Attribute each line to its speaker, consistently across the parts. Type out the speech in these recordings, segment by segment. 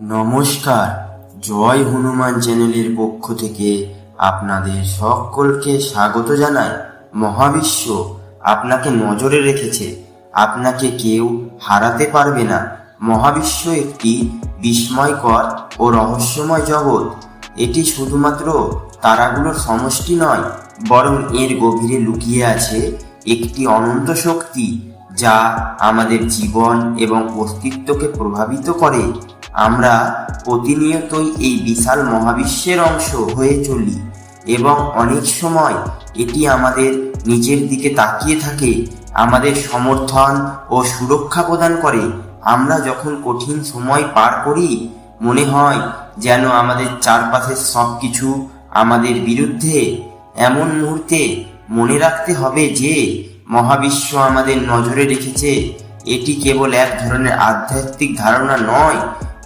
Speaker 1: নমস্কার, জয় হনুমান চ্যানেলের পক্ষ থেকে আপনাদের সকলকে স্বাগত জানাই। মহাবিশ্ব আপনাকে নজরে রেখেছে, আপনাকে কেউ হারাতে পারবে না। মহাবিশ্ব একটি বিস্ময়কর ও রহস্যময় জগৎ। এটি শুধুমাত্র তারাগুলোর সমষ্টি নয়, বরং এর গভীরে লুকিয়ে আছে একটি অনন্ত শক্তি, যা আমাদের জীবন এবং অস্তিত্বকে প্রভাবিত করে। আমরা প্রতিনিয়তই এই বিশাল মহাবিশ্বের অংশ হয়ে চলি এবং অনেক সময় এটি আমাদের নিজের দিকে তাকিয়ে থাকে, আমাদের সমর্থন ও সুরক্ষা প্রদান করে। আমরা যখন কঠিন সময় পার করি, মনে হয় যেন আমাদের চারপাশের সব কিছু আমাদের বিরুদ্ধে। এমন মুহূর্তে মনে রাখতে হবে যে, মহাবিশ্ব আমাদের নজরে রেখেছে। এটি কেবল এক ধরনের আধ্যাত্মিক ধারণা নয়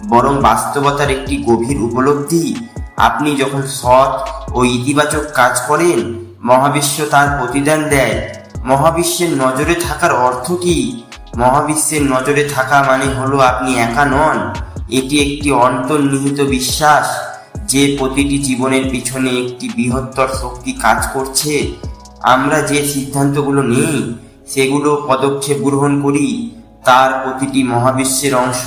Speaker 1: বরং বাস্তবতার একটি গভীর উপলব্ধি। আপনি যখন সৎ ও ইতিবাচক কাজ করেন, মহাবিশ্ব তার প্রতিদান দেয়। মহাবিশ্বের নজরে থাকার অর্থ কি? মহাবিশ্বের নজরে থাকা মানে হলো আপনি একা নন। এটি একটি অন্তর্নিহিত বিশ্বাস, যে প্রতিটি জীবনের পিছনে একটি বৃহত্তর শক্তি কাজ করছে। আমরা যে সিদ্ধান্তগুলো নিই, সেগুলো পদক্ষেপ গ্রহণ করি, তার প্রতিটি মহাবিশ্বের অংশ।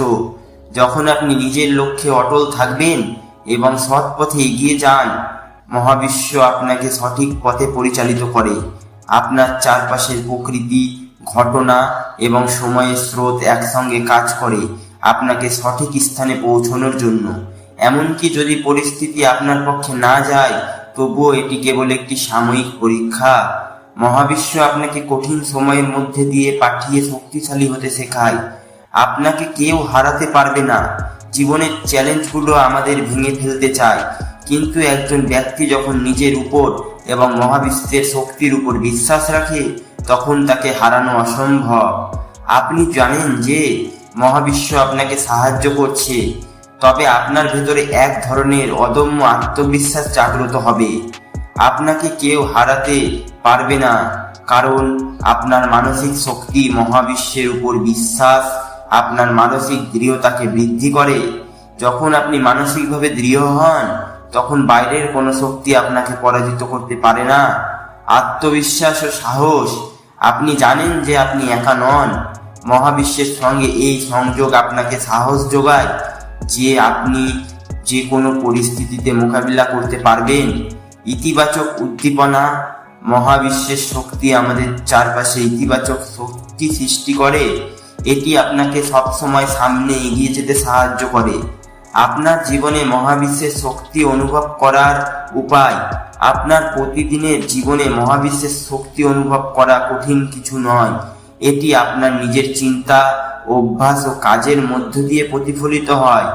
Speaker 1: যখন আপনি নিজের লক্ষ্যে অটল থাকবেন এবং সৎ পথে এগিয়ে যান, মহাবিশ্ব আপনাকে সঠিক পথে পরিচালিত করে। আপনার চারপাশের প্রকৃতি, ঘটনা এবং সময়ের স্রোত একসঙ্গে কাজ করে আপনাকে সঠিক স্থানে পৌঁছানোর জন্য। এমনকি যদি পরিস্থিতি আপনার পক্ষে না যায়, তবুও এটি কেবল একটি সাময়িক পরীক্ষা। মহাবিশ্ব আপনাকে কঠিন সময়ের মধ্যে দিয়ে পাঠিয়ে শক্তিশালী হতে শেখায়। আপনাকে কেউ হারাতে পারবে না। জীবনের চ্যালেঞ্জগুলো আমাদের ভেঙে ফেলতে চায়। কিন্তু একজন ব্যক্তি যখন নিজের উপর এবং মহাবিশ্বের শক্তির উপর বিশ্বাস রাখে, তখন তাকে হারানো অসম্ভব। আপনি জানেন যে মহাবিশ্ব আপনাকে সাহায্য করছে, তবে আপনার ভেতরে এক ধরনের অদম্য আত্মবিশ্বাস জাগ্রত হবে। আপনাকে কেউ হারাতে পারবে না, কারণ আপনার মানসিক শক্তি মহাবিশ্বের উপর বিশ্বাস আপনার মানসিক দৃঢ়তাকে বৃদ্ধি করে। যখন আপনি মানসিকভাবে দৃঢ় হন, তখন বাইরের কোনো শক্তি আপনাকে পরাজিত করতে পারে না। আত্মবিশ্বাস ও সাহস, আপনি জানেন যে আপনি একা নন। মহাবিশ্বের সঙ্গে এই সংযোগ আপনাকে সাহস যোগায়, যে আপনি যে কোনো পরিস্থিতিতে মোকাবিলা করতে পারবেন। ইতিবাচক উদ্দীপনা, মহাবিশ্বের শক্তি আমাদের চারপাশে ইতিবাচক শক্তি সৃষ্টি করে। এটি আপনাকে সবসময় সামনে এগিয়ে যেতে সাহায্য করে। আপনার জীবনে মহাবিশ্বের শক্তি অনুভব করার উপায়, আপনার প্রতিদিনের জীবনে মহাবিশ্বের শক্তি অনুভব করা কঠিন কিছু নয়। এটি আপনার নিজের চিন্তা, অভ্যাস ও কাজের মধ্য দিয়ে প্রতিফলিত হয়।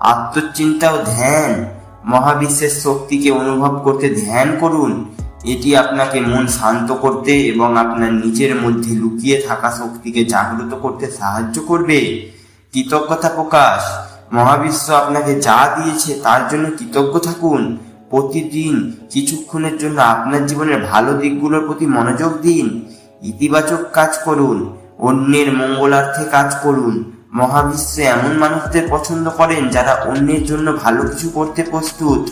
Speaker 1: আত্মচিন্তা ও ধ্যান, মহাবিশ্বের শক্তিকে অনুভব করতে ধ্যান করুন। এটি আপনাকে মন শান্ত করতে এবং আপনার নিজের মধ্যে লুকিয়ে থাকা শক্তিকে জাগ্রত করতে সাহায্য করবে। কৃতজ্ঞতা প্রকাশ। মহাবিশ্ব আপনাকে যা দিয়েছে তার জন্য কৃতজ্ঞ থাকুন। প্রতিদিন কিছুক্ষণের জন্য আপনার জীবনের ভালো দিকগুলোর প্রতি মনোযোগ দিন। ইতিবাচক কাজ করুন। অন্যের মঙ্গলার্থে কাজ করুন। মহাবিশ্বে এমন মানুষদের পছন্দ করেন যারা অন্যের জন্য ভালো কিছু করতে প্রস্তুত।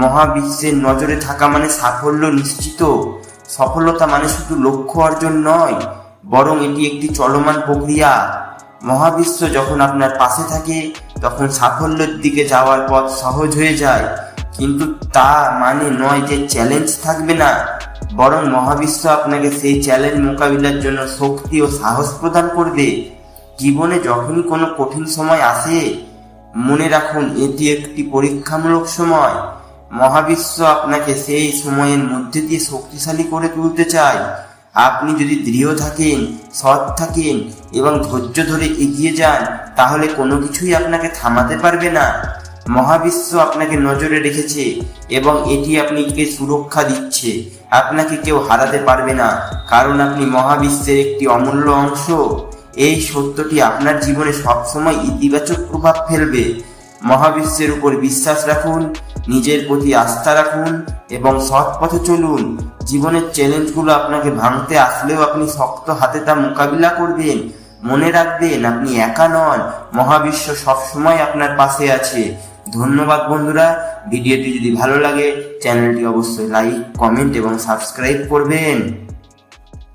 Speaker 1: মহাবিশ্বের নজরে থাকা মানে সাফল্য নিশ্চিত। সফলতা মানে শুধু লক্ষ্য অর্জন নয়, বরং এটি একটি চলমান প্রক্রিয়া। মহাবিশ্ব যখন আপনার পাশে থাকে, তখন সাফল্যের দিকে যাওয়ার পথ সহজ হয়ে যায়। কিন্তু তা মানে নয় যে চ্যালেঞ্জ থাকবে না, বরং মহাবিশ্ব আপনাকে সেই চ্যালেঞ্জ মোকাবিলার জন্য শক্তি ও সাহস প্রদান করবে। জীবনে যখনই কোনো কঠিন সময় আসে, মনে রাখুন, এটি একটি পরীক্ষামূলক সময়। মহাবিশ্ব আপনাকে সেই সময়ের মধ্যে দিয়ে শক্তিশালী করে তুলতে চায়। আপনি যদি দৃঢ় থাকেন, সৎ থাকেন এবং ধৈর্য ধরে এগিয়ে যান, তাহলে কোনো কিছুই আপনাকে থামাতে পারবে না। মহাবিশ্ব আপনাকে নজরে রেখেছে এবং এটি আপনাকে সুরক্ষা দিচ্ছে। আপনাকে কেউ হারাতে পারবে না, কারণ আপনি মহাবিশ্বের একটি অমূল্য অংশ। এই সত্যটি আপনার জীবনে সবসময় ইতিবাচক প্রভাব ফেলবে। মহাবিশ্বের উপর বিশ্বাস রাখুন নিজের প্রতি আস্থা রাখুন এবং সৎ পথে চলুন। জীবনের চ্যালেঞ্জগুলো আপনাকে ভাঙতে আসলেও আপনি শক্ত হাতে তা মোকাবিলা করবেন। মনে রাখবেন, আপনি একা নন। মহাবিশ্ব সবসময় আপনার পাশে আছে। ধন্যবাদ বন্ধুরা। ভিডিওটি যদি ভালো লাগে চ্যানেলটি অবশ্যই লাইক কমেন্ট এবং সাবস্ক্রাইব করবেন।